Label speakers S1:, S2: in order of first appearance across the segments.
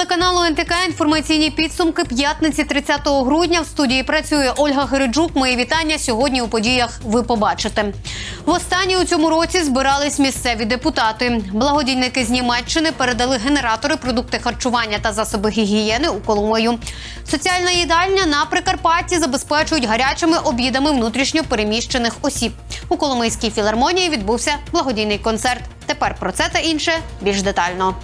S1: Телеканалу НТК інформаційні підсумки п'ятниці 30 грудня. В студії працює Ольга Гериджук. Мої вітання сьогодні у подіях ви побачите. Востаннє у цьому році збирались місцеві депутати. Благодійники з Німеччини передали генератори, продукти харчування та засоби гігієни у Коломию. Соціальна їдальня на Прикарпатті забезпечують гарячими обідами внутрішньо переміщених осіб. У Коломийській філармонії відбувся благодійний концерт. Тепер про це та інше більш детально.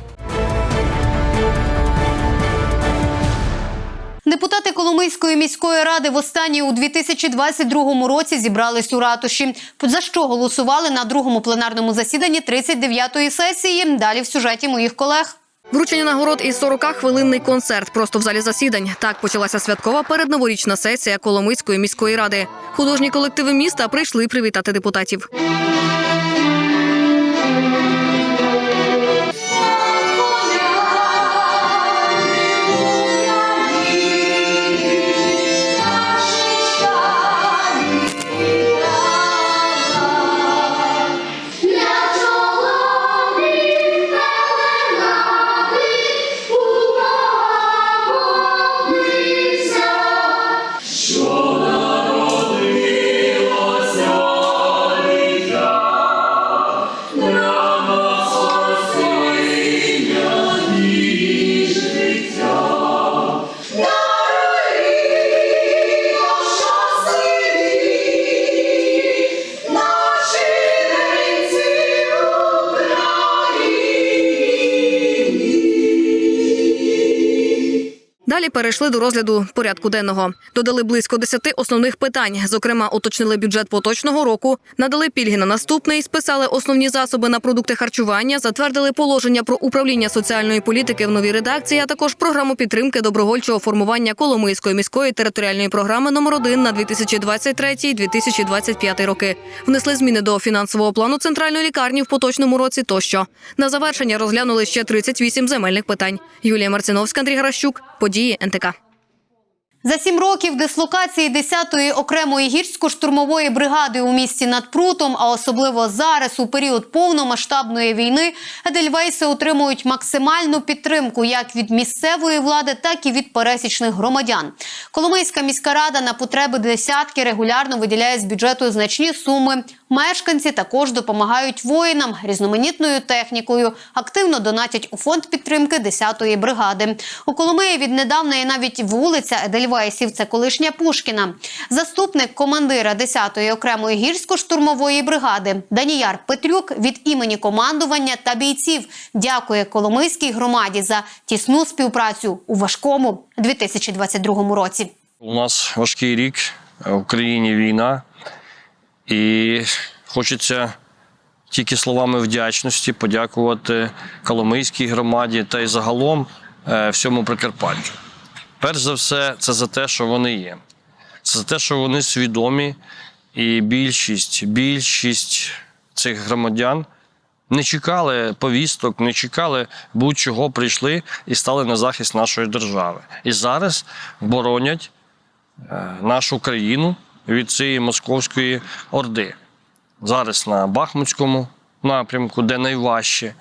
S1: Депутати Коломийської міської ради востаннє у 2022 році зібрались у ратуші. За що голосували на другому пленарному засіданні 39-ї сесії. Далі в сюжеті моїх колег.
S2: Вручення нагород і 40-хвилинний концерт просто в залі засідань. Так почалася святкова передноворічна сесія Коломийської міської ради. Художні колективи міста прийшли привітати депутатів. Далі перейшли до розгляду порядку денного. Додали близько 10 основних питань. Зокрема, уточнили бюджет поточного року, надали пільги на наступний, списали основні засоби на продукти харчування, затвердили положення про управління соціальної політики в новій редакції, а також програму підтримки добровольчого формування Коломийської міської територіальної програми номер 1 на 2023-2025 роки. Внесли зміни до фінансового плану центральної лікарні в поточному році. Тощо на завершення розглянули ще 38 земельних питань. Юлія Марциновська, Андрій Гращук. Події НТК.
S1: За сім років дислокації 10-ї окремої гірсько-штурмової бригади у місті над Прутом, а особливо зараз, у період повномасштабної війни, Едельвейси отримують максимальну підтримку як від місцевої влади, так і від пересічних громадян. Коломийська міська рада на потреби десятки регулярно виділяє з бюджету значні суми. Мешканці також допомагають воїнам різноманітною технікою, активно донатять у фонд підтримки 10-ї бригади. У Коломиї віднедавна є навіть вулиця Едельвейсів, це колишня Пушкіна. Заступник командира 10-ї окремої гірсько-штурмової бригади Даніяр Петрюк від імені командування та бійців дякує Коломийській громаді за тісну співпрацю у важкому 2022 році.
S3: У нас важкий рік в Україні війна, і хочеться тільки словами вдячності подякувати Коломийській громаді та й загалом е, всьому Прикарпаттю. Перш за все, це за те, що вони є. Це за те, що вони свідомі, і більшість, більшість цих громадян не чекали повісток, не чекали будь-чого, прийшли і стали на захист нашої держави. І зараз боронять е, нашу країну від цієї московської орди. Зараз на Бахмутському напрямку, де найважче,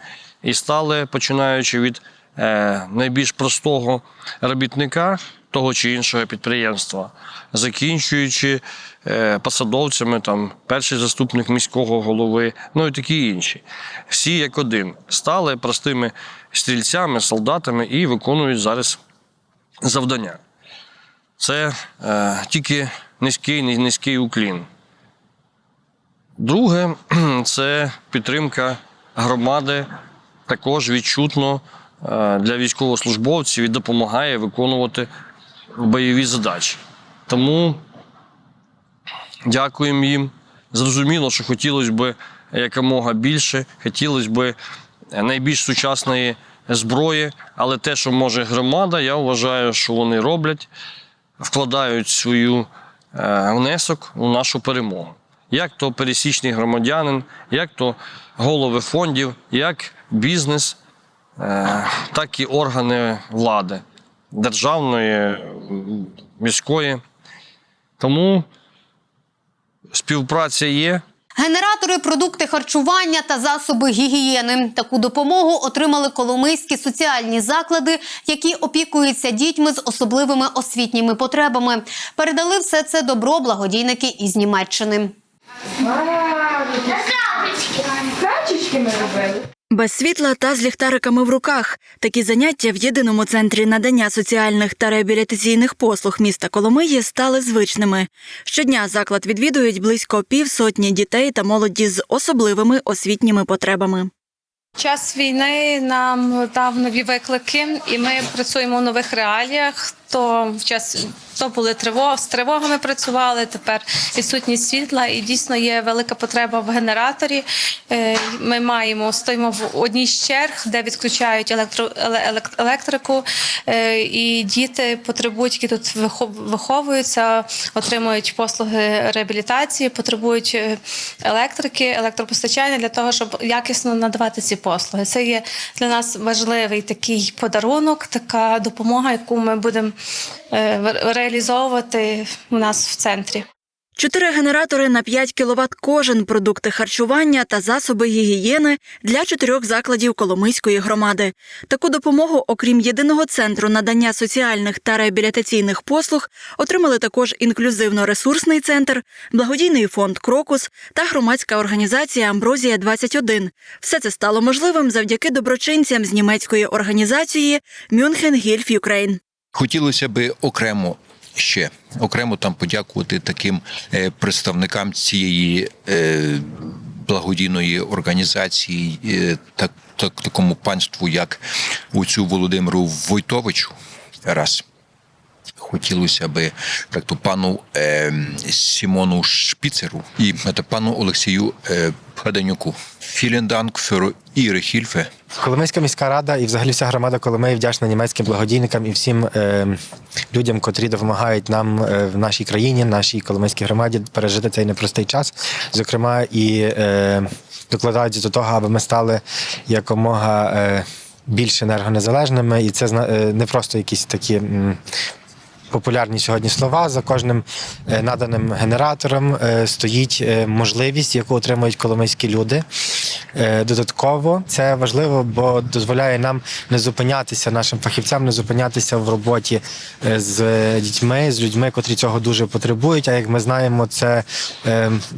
S3: і стали, починаючи від найбільш простого робітника того чи іншого підприємства, закінчуючи е, посадовцями, там, перший заступник міського голови, ну і такі інші. Всі як один стали простими стрільцями, солдатами і виконують зараз завдання. Це е, тільки низький, низький уклін. Друге це підтримка громади також відчутно е, для військовослужбовців і допомагає виконувати бойові задачі. Тому дякуємо їм. Зрозуміло, що хотілося б якомога більше, хотілося б найбільш сучасної зброї, але те, що може громада, я вважаю, що вони роблять, вкладають свою е, внесок у нашу перемогу. Як то пересічний громадянин, як то голови фондів, як бізнес, е, так і органи влади державної, міської. Тому співпраця є.
S1: Генератори, продукти харчування та засоби гігієни. Таку допомогу отримали коломийські соціальні заклади, які опікуються дітьми з особливими освітніми потребами. Передали все це добро благодійники із Німеччини.
S4: Качечки ми робили.
S5: Без світла та з ліхтариками в руках такі заняття в єдиному центрі надання соціальних та реабілітаційних послуг міста Коломиї стали звичними. Щодня заклад відвідують близько півсотні дітей та молоді з особливими освітніми потребами.
S6: Час війни нам дав нові виклики, і ми працюємо у нових реаліях. То в час то були тривоги, з тривогами працювали. Тепер відсутність світла, і дійсно є велика потреба в генераторі. Е, Ми маємо стоїмо в одній з черг, де відключають електро, електрику, е, і діти потребують, які тут вихов- виховуються, отримують послуги реабілітації, потребують е, електрики, електропостачання для того, щоб якісно надавати ці послуги. Це є для нас важливий такий подарунок, така допомога, яку ми будемо реалізовувати у нас в центрі.
S5: Чотири генератори на 5 кВт кожен, продукти харчування та засоби гігієни для чотирьох закладів Коломийської громади. Таку допомогу, окрім єдиного центру надання соціальних та реабілітаційних послуг, отримали також інклюзивно-ресурсний центр, благодійний фонд Крокус та громадська організація Амброзія 21 Все це стало можливим завдяки доброчинцям з німецької організації Мюнхен Гільф Юкрейн.
S7: Хотілося би окремо ще окремо там подякувати таким е, представникам цієї е, благодійної організації, е, так, так, такому панству, як оцю Володимиру Войтовичу. Раз. Хотілося би так то пану е, Сімону Шпіцеру і пану Олексію е, Vielen Dank für Ihre Hilfe.
S8: Коломийська міська рада і взагалі вся громада Коломиї вдячна німецьким благодійникам і всім е, людям, котрі допомагають нам е, в нашій країні, нашій коломийській громаді пережити цей непростий час. Зокрема, і е, докладаються до того, аби ми стали якомога е, більш енергонезалежними. І це е, не просто якісь такі. Популярні сьогодні слова за кожним е, наданим генератором е, стоїть е, можливість, яку отримують коломийські люди. Додатково це важливо, бо дозволяє нам не зупинятися нашим фахівцям, не зупинятися в роботі з дітьми, з людьми, котрі цього дуже потребують. А як ми знаємо, це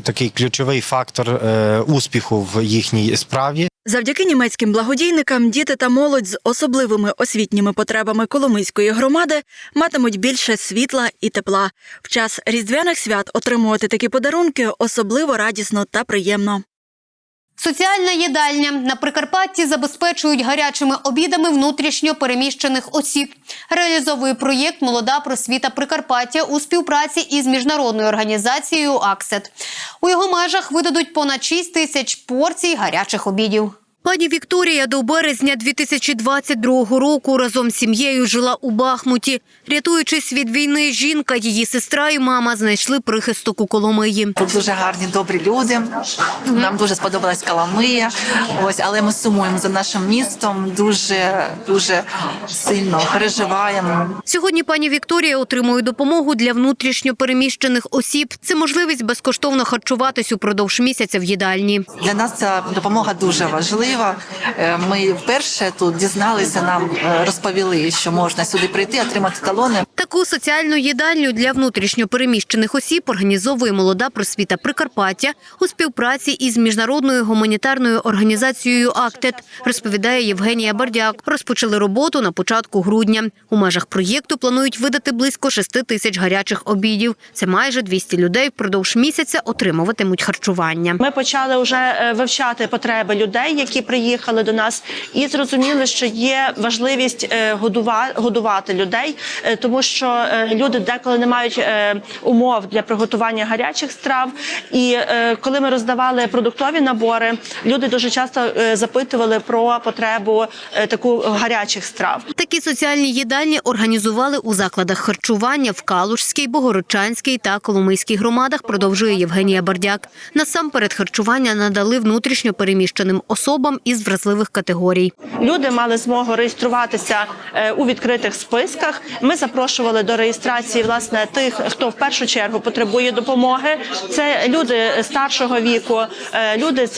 S8: такий ключовий фактор успіху в їхній справі.
S5: Завдяки німецьким благодійникам діти та молодь з особливими освітніми потребами Коломийської громади матимуть більше світла і тепла. В час різдвяних свят отримувати такі подарунки особливо радісно та приємно.
S1: Соціальна їдальня на Прикарпатті забезпечують гарячими обідами внутрішньо переміщених осіб. Реалізовує проєкт Молода просвіта Прикарпаття у співпраці із міжнародною організацією АКСЕТ. У його межах видадуть понад 6 тисяч порцій гарячих обідів. Пані Вікторія до березня 2022 року разом з сім'єю жила у Бахмуті. Рятуючись від війни, жінка, її сестра і мама знайшли прихисток у Коломиї.
S9: Тут дуже гарні, добрі люди. Нам дуже сподобалась Каламия. Ось, але ми сумуємо за нашим містом. Дуже дуже сильно переживаємо.
S1: Сьогодні пані Вікторія отримує допомогу для внутрішньо переміщених осіб. Це можливість безкоштовно харчуватись упродовж місяця в їдальні.
S9: Для нас ця допомога дуже важлива. Е, Ми вперше тут дізналися, нам е, розповіли, що можна сюди прийти, отримати талони.
S1: Таку соціальну їдальню для внутрішньопереміщених осіб організовує молода просвіта Прикарпаття у співпраці із міжнародною гуманітарною організацією «Актет», розповідає Євгенія Бардяк. Розпочали роботу на початку грудня. У межах проєкту планують видати близько 6 тисяч гарячих обідів. Це майже 200 людей впродовж місяця отримуватимуть харчування.
S10: Ми почали вже е, вивчати потреби людей, які приїхали до нас, і зрозуміли, що є важливість е, годува- годувати людей, е, тому що е, люди деколи не мають умов для приготування гарячих страв. І коли ми роздавали продуктові набори, люди дуже часто запитували про потребу таку гарячих страв.
S1: Такі соціальні їдальні організували у закладах харчування в Калужській, Богородчанській та Коломийській громадах, продовжує Євгенія Бардяк. Насамперед харчування надали внутрішньо переміщеним особам із вразливих категорій.
S10: Люди мали змогу реєструватися е, у відкритих списках. Ми запрошували до реєстрації власне тих, хто в першу чергу потребує допомоги. Це люди старшого віку, е, люди з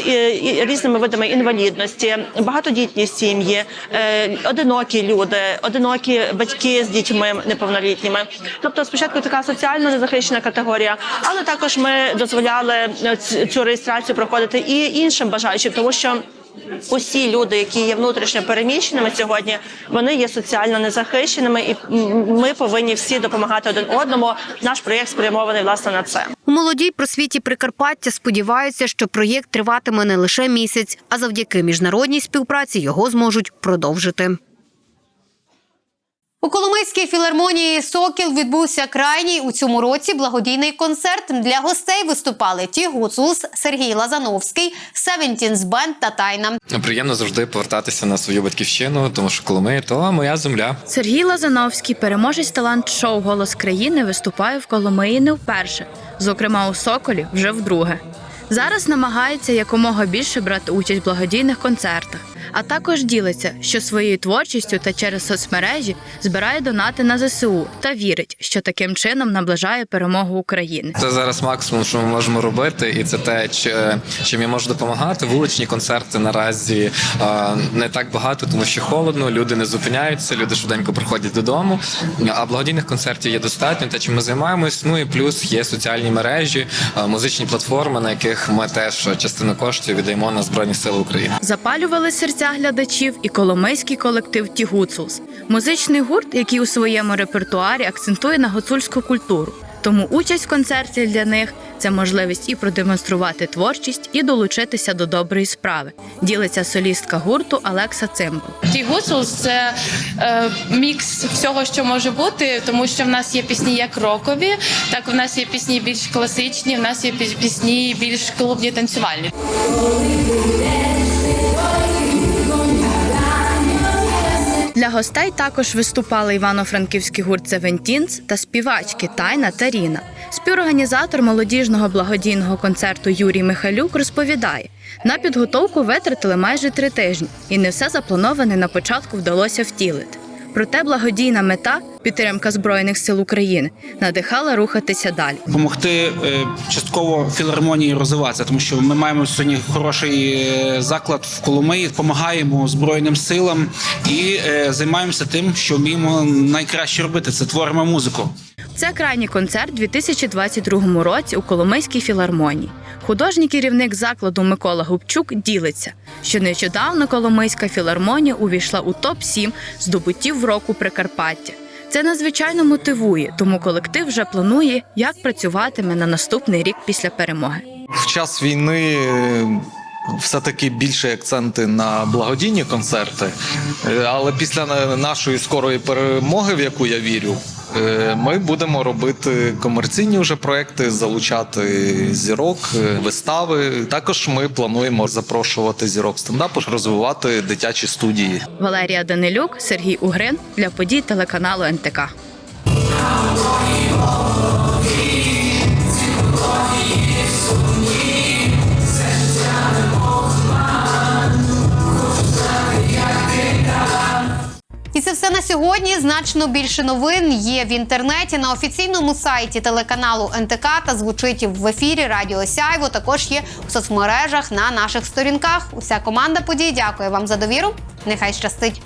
S10: різними видами інвалідності, багатодітні сім'ї, е, одинокі люди, одинокі батьки з дітьми неповнолітніми. Тобто, спочатку така соціально незахищена категорія, але також ми дозволяли цю реєстрацію проходити і іншим бажаючим, тому що. Усі люди, які є внутрішньо переміщеними сьогодні, вони є соціально незахищеними, і ми повинні всі допомагати один одному. Наш проєкт спрямований власне на це.
S1: У молодій просвіті Прикарпаття сподіваються, що проєкт триватиме не лише місяць, а завдяки міжнародній співпраці його зможуть продовжити. У Коломийській філармонії Сокіл відбувся крайній у цьому році благодійний концерт. Для гостей виступали Ті Гуцулс, Сергій Лазановський, Севентінс Бенд та Тайна.
S11: Приємно завжди повертатися на свою батьківщину, тому що Коломия – то моя земля.
S12: Сергій Лазановський, переможець талант-шоу Голос країни, виступає в Коломиї не вперше, зокрема у Соколі вже вдруге. Зараз намагається якомога більше брати участь в благодійних концертах, а також ділиться, що своєю творчістю та через соцмережі збирає донати на ЗСУ та вірить, що таким чином наближає перемогу України.
S11: Це зараз максимум, що ми можемо робити, і це те, чи- чим я можу допомагати. Вуличні концерти наразі не так багато, тому що холодно, люди не зупиняються, люди швиденько приходять додому. А благодійних концертів є достатньо. Те, чим ми займаємось. Ну і плюс є соціальні мережі, музичні платформи, на яких ми теж частину коштів віддаємо на збройні сили України.
S12: Запалювали серця глядачів і коломийський колектив Ті Гуцулс – музичний гурт, який у своєму репертуарі акцентує на гуцульську культуру. Тому участь в концерті для них це можливість і продемонструвати творчість, і долучитися до доброї справи. Ділиться солістка гурту Алекса Цимбал.
S4: Ті гуцулс це е, мікс всього, що може бути, тому що в нас є пісні як рокові, так в нас є пісні більш класичні, в нас є пісні більш клубні танцювальні.
S12: Для гостей також виступали івано-франківський гурт «Севентінс» та співачки Тайна та Ріна. Співорганізатор молодіжного благодійного концерту Юрій Михайлюк розповідає, на підготовку витратили майже три тижні, і не все заплановане на початку вдалося втілити. Проте благодійна мета підтримка збройних сил України надихала рухатися далі.
S13: допомогти е, частково філармонії розвиватися, тому що ми маємо сьогодні хороший е, заклад в Коломиї, допомагаємо Збройним силам і е, займаємося тим, що вміємо найкраще робити це творимо музику.
S12: Це крайній концерт у 2022 році у Коломийській філармонії. Художній керівник закладу Микола Губчук ділиться, що нещодавно Коломийська філармонія увійшла у топ 7 здобуттів року Прикарпаття. Це надзвичайно мотивує, тому колектив вже планує, як працюватиме на наступний рік після перемоги.
S14: В час війни е, все-таки більше акценти на благодійні концерти. Е, Але після нашої скорої перемоги, в яку я вірю, ми будемо робити комерційні вже проекти, залучати зірок, е, вистави. Також ми плануємо запрошувати зірок стендапу, розвивати дитячі студії.
S12: Валерія Данилюк, Сергій Угрин для подій телеканалу НТК.
S1: Це все на сьогодні. Значно більше новин є в інтернеті на офіційному сайті телеканалу НТК та звучить в ефірі Радіо Сяйво. Також є у соцмережах на наших сторінках. Уся команда подій дякує вам за довіру. Нехай щастить.